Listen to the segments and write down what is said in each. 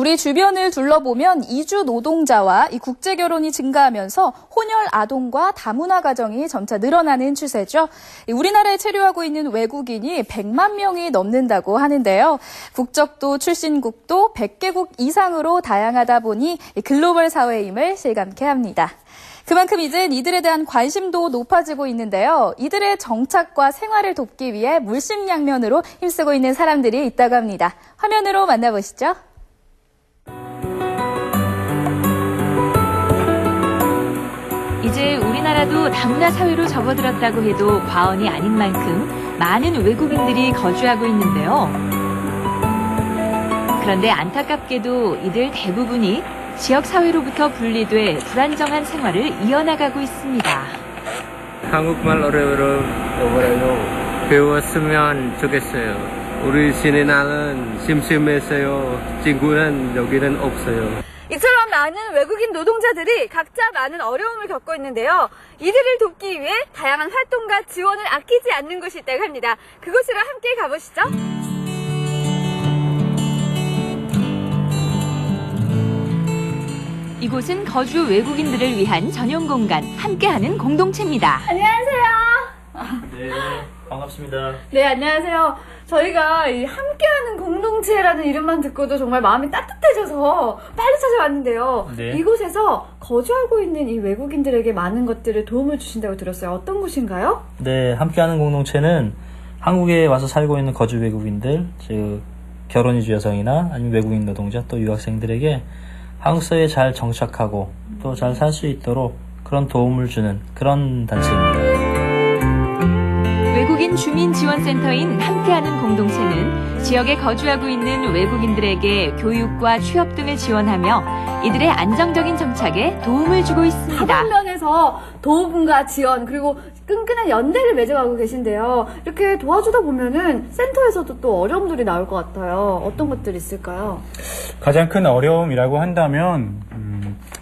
우리 주변을 둘러보면 이주 노동자와 이 국제 결혼이 증가하면서 혼혈 아동과 다문화 가정이 점차 늘어나는 추세죠. 이 우리나라에 체류하고 있는 외국인이 100만 명이 넘는다고 하는데요. 국적도 출신국도 100개국 이상으로 다양하다 보니 이 글로벌 사회임을 실감케 합니다. 그만큼 이젠 이들에 대한 관심도 높아지고 있는데요. 이들의 정착과 생활을 돕기 위해 물심양면으로 힘쓰고 있는 사람들이 있다고 합니다. 화면으로 만나보시죠. 이제 우리나라도 다문화 사회로 접어들었다고 해도 과언이 아닌 만큼 많은 외국인들이 거주하고 있는데요. 그런데 안타깝게도 이들 대부분이 지역 사회로부터 분리돼 불안정한 생활을 이어나가고 있습니다. 한국말 어려워요. 배웠으면 좋겠어요. 우리 신의 심심했어요. 친구는 여기는 없어요. 이처럼 많은 외국인 노동자들이 각자 많은 어려움을 겪고 있는데요. 이들을 돕기 위해 다양한 활동과 지원을 아끼지 않는 곳이 있다고 합니다. 그곳으로 함께 가보시죠. 이곳은 거주 외국인들을 위한 전용 공간, 함께하는 공동체입니다. 안녕하세요. 네, 반갑습니다. 네, 안녕하세요. 저희가 이 함께하는 공동체라는 이름만 듣고도 정말 마음이 따뜻해져서 빨리 찾아왔는데요. 네. 이곳에서 거주하고 있는 이 외국인들에게 많은 것들을 도움을 주신다고 들었어요. 어떤 곳인가요? 네, 함께하는 공동체는 한국에 와서 살고 있는 거주 외국인들, 즉 결혼 이주 여성이나 아니면 외국인 노동자 또 유학생들에게 한국 사회에 잘 정착하고 또 잘 살 수 있도록 그런 도움을 주는 그런 단체입니다. 주민지원센터인 함께하는 공동체는 지역에 거주하고 있는 외국인들에게 교육과 취업 등을 지원하며 이들의 안정적인 정착에 도움을 주고 있습니다. 다른 면에서 도움과 지원 그리고 끈끈한 연대를 맺어가고 계신데요. 이렇게 도와주다 보면은 센터에서도 또 어려움들이 나올 것 같아요. 어떤 것들이 있을까요? 가장 큰 어려움이라고 한다면 음,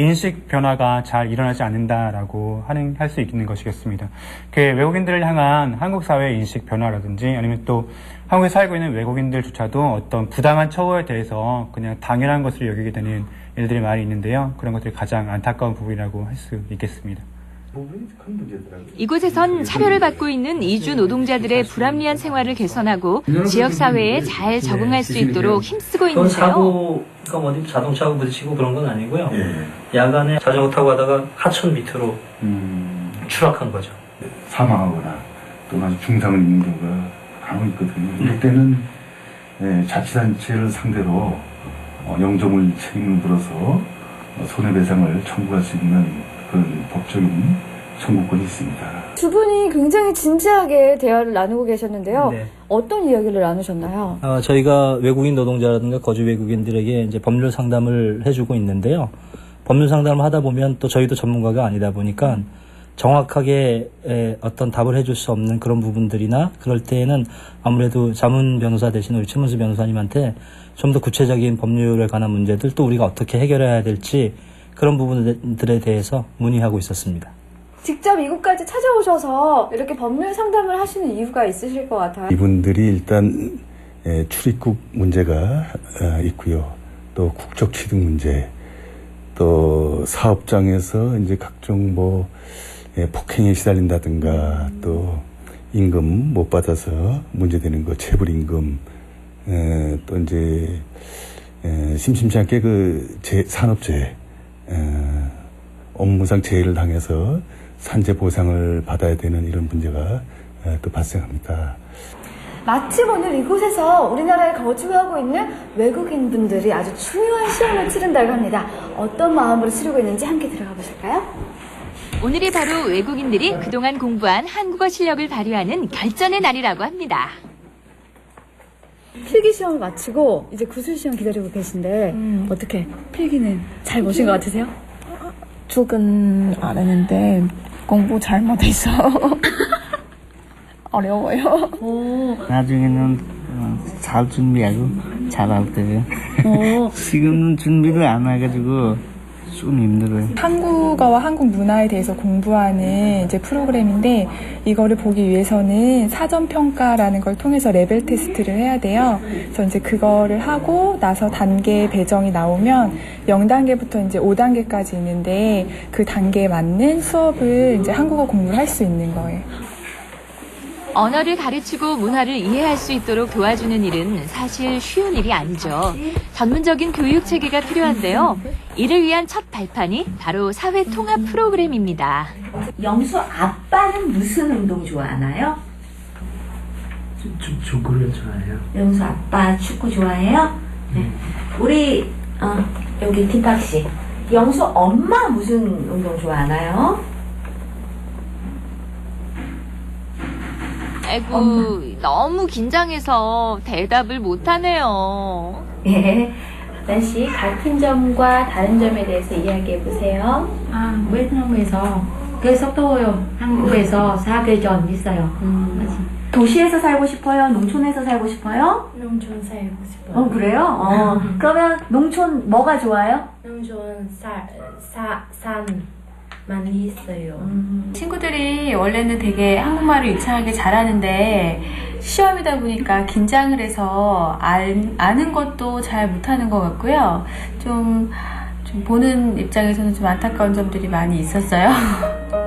인식 변화가 잘 일어나지 않는다라고 하는 할 수 있는 것이겠습니다. 그 외국인들을 향한 한국 사회의 인식 변화라든지 아니면 또 한국에 살고 있는 외국인들조차도 어떤 부당한 처우에 대해서 그냥 당연한 것으로 여기게 되는 일들이 많이 있는데요. 그런 것들이 가장 안타까운 부분이라고 할 수 있겠습니다. 이곳에선 차별을 받고 있는 이주 노동자들의 불합리한 생활을 개선하고 지역 사회에 잘 적응할 수 있도록 힘쓰고 있는데요. 사고가 뭐 어디 자동차하고 부딪히고 그런 건 아니고요. 야간에 자전거 타고 가다가 하천 밑으로 음, 추락한 거죠. 사망하거나 또는 중상을 입는 경우가 간혹 있거든요. 이럴 때는 예, 자치단체를 상대로 어, 영점을 책임을 들어서 어, 손해배상을 청구할 수 있는 그런 법적인 청구권이 있습니다. 두 분이 굉장히 진지하게 대화를 나누고 계셨는데요. 네. 어떤 이야기를 나누셨나요? 아, 저희가 외국인 노동자라든가 거주 외국인들에게 이제 법률 상담을 해주고 있는데요. 법률 상담을 하다 보면 또 저희도 전문가가 아니다 보니까 정확하게 에, 어떤 답을 해줄 수 없는 그런 부분들이나 그럴 때에는 아무래도 자문 변호사 대신 우리 최문수 변호사님한테 좀 더 구체적인 법률에 관한 문제들 또 우리가 어떻게 해결해야 될지 그런 부분들에 대해서 문의하고 있었습니다. 직접 이곳까지 찾아오셔서 이렇게 법률 상담을 하시는 이유가 있으실 것 같아요. 이분들이 일단 예, 출입국 문제가 어, 있고요. 또 국적 취득 문제, 또 사업장에서 이제 각종 뭐 예, 폭행에 시달린다든가 또 임금 못 받아서 문제되는 거 체불 임금 에, 또 이제 에, 심심치 않게 그 재, 산업재해 에, 업무상 재해를 당해서 산재 보상을 받아야 되는 이런 문제가 에, 또 발생합니다. 마침 오늘 이곳에서 우리나라에 거주하고 있는 외국인 분들이 아주 중요한 시험을 치른다고 합니다. 어떤 마음으로 치르고 있는지 함께 들어가 보실까요? 오늘이 바로 외국인들이 그동안 공부한 한국어 실력을 발휘하는 결전의 날이라고 합니다. 필기 시험을 마치고 이제 구술 시험 기다리고 계신데 어떻게 필기는 잘 보신 것 같으세요? 쪽은 안 했는데 공부 잘 못해서 어려워요. 나중에는 어, 잘 준비하고 잘할 거예요. 지금은 준비를 안 해가지고 좀 힘들어요. 한국어와 한국 문화에 대해서 공부하는 이제 프로그램인데 이거를 보기 위해서는 사전 평가라는 걸 통해서 레벨 테스트를 해야 돼요. 그래서 이제 그거를 하고 나서 단계 배정이 나오면 0단계부터 이제 5단계까지 있는데 그 단계에 맞는 수업을 이제 한국어 공부를 할 수 있는 거예요. 언어를 가르치고 문화를 이해할 수 있도록 도와주는 일은 사실 쉬운 일이 아니죠. 전문적인 교육 체계가 필요한데요. 이를 위한 첫 발판이 바로 사회 통합 프로그램입니다. 영수 아빠는 무슨 운동 좋아하나요? 좀 축구를 좋아해요. 영수 아빠 축구 좋아해요? 네. 우리 어, 여기 김박 씨. 영수 엄마 무슨 운동 좋아하나요? 아이고, 너무 긴장해서 대답을 못하네요. 예. 난 씨, 같은 점과 다른 점에 대해서 이야기해 보세요. 아, 베트남에서 계속 더워요. 한국에서 4개 전 있어요. 도시에서 살고 싶어요? 농촌에서 살고 싶어요? 농촌 살고 싶어요. 어, 그래요? 어. 그러면 농촌 뭐가 좋아요? 농촌 사, 사, 산 많이 있어요. 친구들이 원래는 되게 한국말을 유창하게 잘하는데 시험이다 보니까 긴장을 해서 알, 아는 것도 잘 못하는 것 같고요. 좀, 좀 보는 입장에서는 좀 안타까운 점들이 많이 있었어요.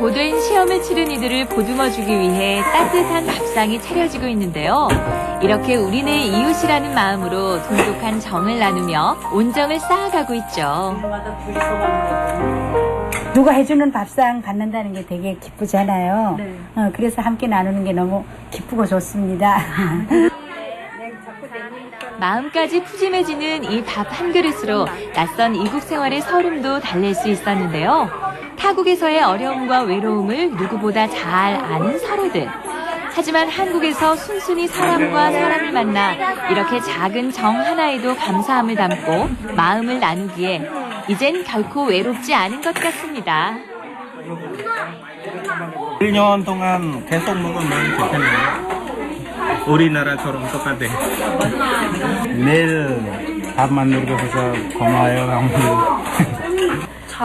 고된 시험을 치른 이들을 보듬어주기 위해 따뜻한 밥상이 차려지고 있는데요. 이렇게 우리네 이웃이라는 마음으로 돈독한 정을 나누며 온정을 쌓아가고 있죠. 누가 해주는 밥상 받는다는 게 되게 기쁘잖아요. 네. 어, 그래서 함께 나누는 게 너무 기쁘고 좋습니다. 마음까지 푸짐해지는 이 밥 한 그릇으로 낯선 이국 생활의 서름도 달랠 수 있었는데요. 타국에서의 어려움과 외로움을 누구보다 잘 아는 서로들. 하지만 한국에서 순순히 사람과 사람을 만나 이렇게 작은 정 하나에도 감사함을 담고 마음을 나누기에 이젠 결코 외롭지 않은 것 같습니다. 1년 동안 계속 먹으면 좋겠네요. 우리나라처럼 똑같아. 매일 밥 만들고 해서 고마워요, 어머니.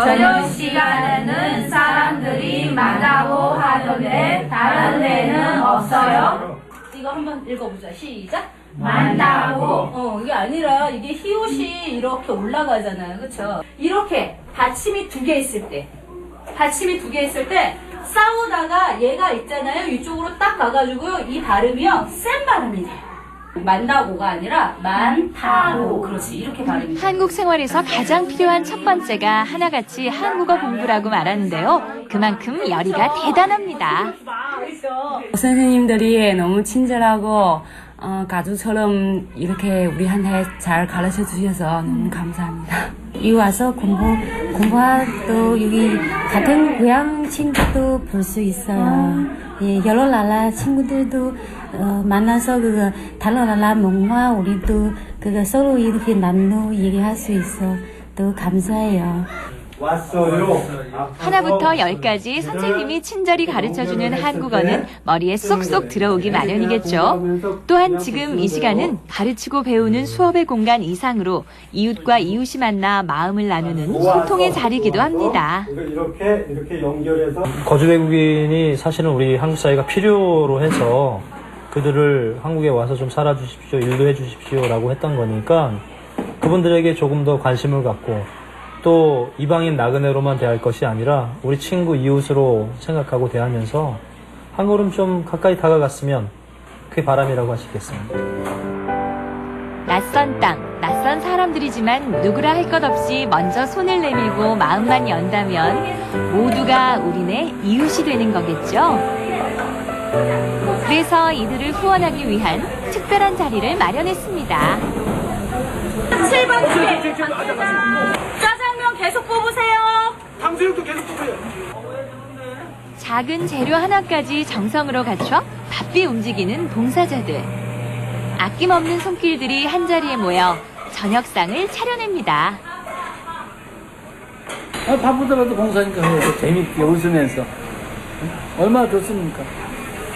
저녁 시간에는 사람들이 많다고 하던데 다른 데는 없어요? 이거 한번 읽어보자. 시작. 많다고. 어, 이게 아니라 이게 히읗이 이렇게 올라가잖아요. 그쵸? 이렇게 받침이 두 개 있을 때. 받침이 두 개 있을 때 싸우다가 얘가 있잖아요. 이쪽으로 딱 가가지고 이 발음이요. 센 발음이 돼요. 만다고가 아니라 많다고. 그렇지. 이렇게 발음이. 한국 생활에서 가장 필요한 첫 번째가 하나같이 한국어 공부라고 말하는데요. 그만큼 열의가 대단합니다. 선생님들이 너무 친절하고 어, 가족처럼 이렇게 우리한테 잘 가르쳐 주셔서 너무 감사합니다. 여기 와서 공부 공부하도 여기 같은 고향 친구도 볼 수 있어요. 예, 여러 나라 친구들도 어, 만나서 그 다른 나라 문화 우리도 그거 서로 이렇게 나누 얘기할 수 있어 또 감사해요. 왔어요. 하나부터 열까지 선생님이 친절히 가르쳐주는 한국어는 머리에 쏙쏙 들어오기 마련이겠죠. 또한 지금 이 시간은 가르치고 배우는 수업의 공간 이상으로 이웃과 이웃이 만나 마음을 나누는 소통의 자리이기도 합니다. 이렇게 이렇게 연결해서 거주 외국인이 사실은 우리 한국 사회가 필요로 해서 그들을 한국에 와서 좀 살아주십시오, 일도 해주십시오라고 했던 거니까 그분들에게 조금 더 관심을 갖고 또 이방인 나그네로만 대할 것이 아니라 우리 친구 이웃으로 생각하고 대하면서 한 걸음 좀 가까이 다가갔으면 그게 바람이라고 있겠습니다. 낯선 땅, 낯선 사람들이지만 누구라 할 것 없이 먼저 손을 내밀고 마음만 연다면 모두가 우리네 이웃이 되는 거겠죠. 그래서 이들을 후원하기 위한 특별한 자리를 마련했습니다. 7번 줄게. 계속 뽑으세요. 탕수육도 계속 뽑아요. 작은 재료 하나까지 정성으로 갖춰 바삐 움직이는 봉사자들. 아낌없는 손길들이 한자리에 모여 저녁상을 차려냅니다. 아, 바쁘더라도 봉사니까 해요. 재밌게 웃으면서. 얼마나 좋습니까?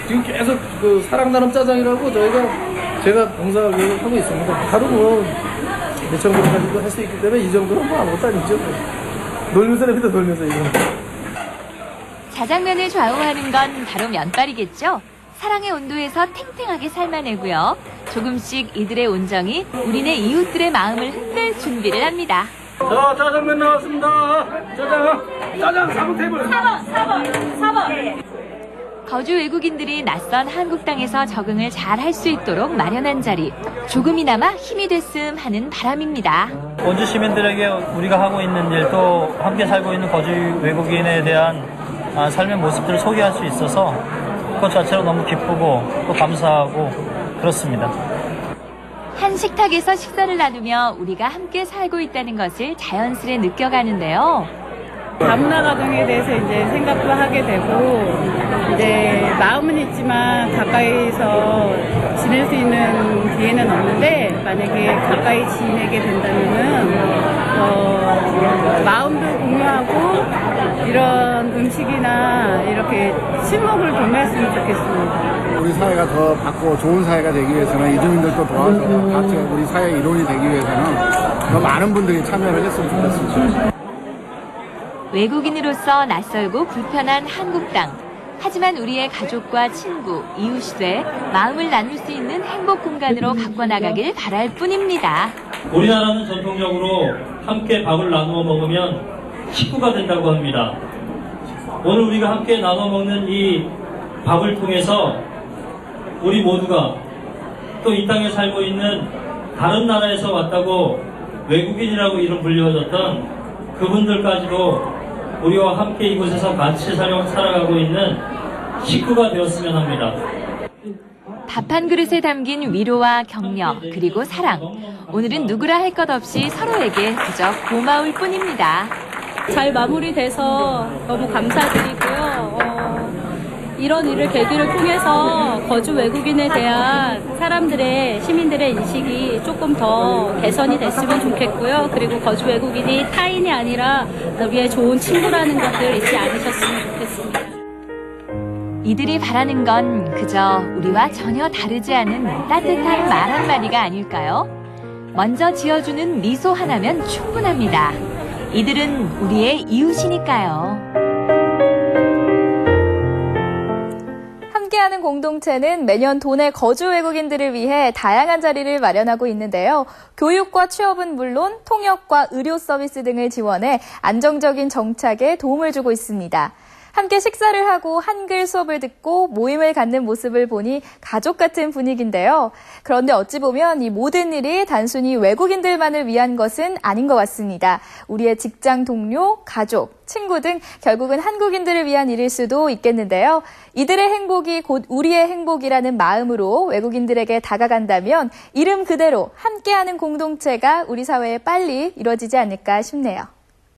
지금 계속 그 사랑 나눔 짜장이라고 저희가 제가 봉사 교육을 하고 있습니다. 하루 뭐 요청을 가지고 할 수 있기 때문에 이 정도는 뭐 아무것도 아니죠. 뭐. 놀면서 냅니다, 놀면서 이거. 자장면을 좌우하는 건 바로 면발이겠죠. 사랑의 온도에서 탱탱하게 삶아내고요. 조금씩 이들의 온정이 우리네 이웃들의 마음을 흔들 준비를 합니다. 자, 짜장면 나왔습니다. 짜장, 짜장 4번 테이블. 4번, 4번, 4번. 거주 외국인들이 낯선 한국 땅에서 적응을 잘 할 수 있도록 마련한 자리. 조금이나마 힘이 됐음 하는 바람입니다. 원주 시민들에게 우리가 하고 있는 일 또 함께 살고 있는 거주 외국인에 대한 아, 삶의 모습들을 소개할 수 있어서 그것 자체로 너무 기쁘고 또 감사하고 그렇습니다. 한 식탁에서 식사를 나누며 우리가 함께 살고 있다는 것을 자연스레 느껴가는데요. 다문화 가정에 대해서 이제 생각도 하게 되고 이제 마음은 있지만 가까이서 지낼 수 있는 기회는 없는데 만약에 가까이 지내게 된다면은 어, 마음도 공유하고 이런 음식이나 이렇게 친목을 공유했으면 좋겠습니다. 우리 사회가 더 밝고 좋은 사회가 되기 위해서는 이주민들도 도와서 같이 우리 사회 일원이 되기 위해서는 더 많은 분들이 참여를 했으면 좋겠습니다. 외국인으로서 낯설고 불편한 한국 땅. 하지만 우리의 가족과 친구, 이웃이 돼 마음을 나눌 수 있는 행복 공간으로 바꿔나가길 바랄 뿐입니다. 우리나라는 전통적으로 함께 밥을 나누어 먹으면 식구가 된다고 합니다. 오늘 우리가 함께 나눠 먹는 이 밥을 통해서 우리 모두가 또 이 땅에 살고 있는 다른 나라에서 왔다고 외국인이라고 이름 불려졌던 그분들까지도 우리와 함께 이곳에서 같이 살아- 살아가고 있는 식구가 되었으면 합니다. 밥 한 그릇에 담긴 위로와 격려, 그리고 사랑. 오늘은 누구라 할 것 없이 서로에게 그저 고마울 뿐입니다. 잘 마무리돼서 너무 감사드리고요. 어, 이런 일을 계기를 통해서 거주 외국인에 대한 사람들의 시민들의 인식이 조금 더 개선이 됐으면 좋겠고요. 그리고 거주 외국인이 타인이 아니라 우리의 좋은 친구라는 것을 잊지 않으셨으면 좋겠습니다. 이들이 바라는 건 그저 우리와 전혀 다르지 않은 따뜻한 말 한마디가 아닐까요? 먼저 지어주는 미소 하나면 충분합니다. 이들은 우리의 이웃이니까요. 함께하는 공동체는 매년 도내 거주 외국인들을 위해 다양한 자리를 마련하고 있는데요. 교육과 취업은 물론 통역과 의료 서비스 등을 지원해 안정적인 정착에 도움을 주고 있습니다. 함께 식사를 하고 한글 수업을 듣고 모임을 갖는 모습을 보니 가족 같은 분위기인데요. 그런데 어찌 보면 이 모든 일이 단순히 외국인들만을 위한 것은 아닌 것 같습니다. 우리의 직장 동료, 가족, 친구 등 결국은 한국인들을 위한 일일 수도 있겠는데요. 이들의 행복이 곧 우리의 행복이라는 마음으로 외국인들에게 다가간다면 이름 그대로 함께하는 공동체가 우리 사회에 빨리 이루어지지 않을까 싶네요.